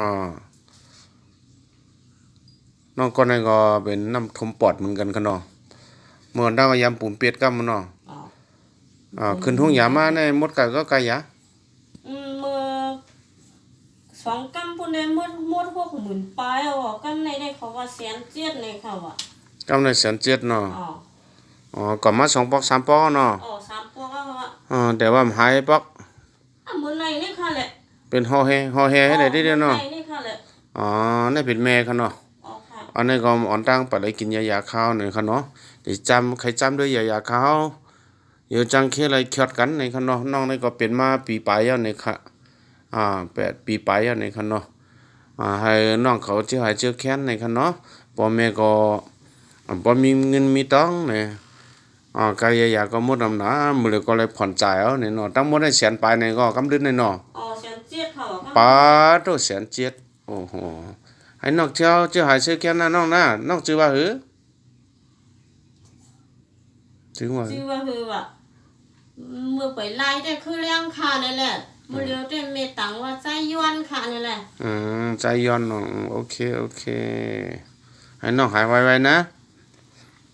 อ่าน้องก็นั่นก็เป็นน้ำทมปอดเหมือนกันกันเนาะเมื่อได้มายำปุ่มเปียดกัมเนาะอ๋ออ่าขึ้นทุ่งหยามาในมดไก่ก็ไก่ยะอืมเมื่อสองกำปุ่นในมดมดพวกหมื่นปลายเอาออกกันในได้เขาว่าแสนเจ็ดในเขาอะกำในแสนเจ็ดเนาะอ๋ออ๋อก่อนมาสองปอกสามปอกเนาะอ๋อสามปอกเอาอะอ่าแต่ว่ามันหายปอกอะมือในนี่ค่ะแหละ เป็นห่อแฮห่อแฮให้ได้เด้อเนาะมือในนี่ค่ะแหละอ๋อนี่เป็นแม่เขาเนาะอ๋อค่ะอันนี้ก็อ่อนตั้งไปเลยกินยายาข้าวหน่อยเขาเนาะเดี๋ยวจำใครจำด้วยยายาข้าวเดี๋ยวจังเคอะไรเคียดกันในเขาเนาะน้องนี่ก็เป็นมาปีปลายแล้วในค่ะอ่าแปดปีปลายแล้วในเขาเนาะอ่าให้น้องเขาเจ้าหายเจ้าแค้นในเขาเนาะพ่อแม่ก็อ่าบ่มีเงินมีตังค์เนี่ยอ่ากายยาก็หมดน้ำหนามือเลยก็เลยผ่อนจ่ายเอาเนี่ยเนาะตั้งหมดได้แสนปลายในก็กำดึงในเนาะ ปาโตแสนเจ็ดโอ้โหให้นอกเจ้าเจ้าหายชื่อแค่นั้นน้องนะน้องชื่อว่าหือชื่อว่าหืชื่ออว่าคือว่าเมื่อไปไล่ได้คือเลี้ยงค่ะนี่แหละมือเลี้ยวได้เมตังว่าใจย้อนค่ะนี่แหละอืมใจย้อนน้องโอเคโอเคให้น้องหายไวๆนะอ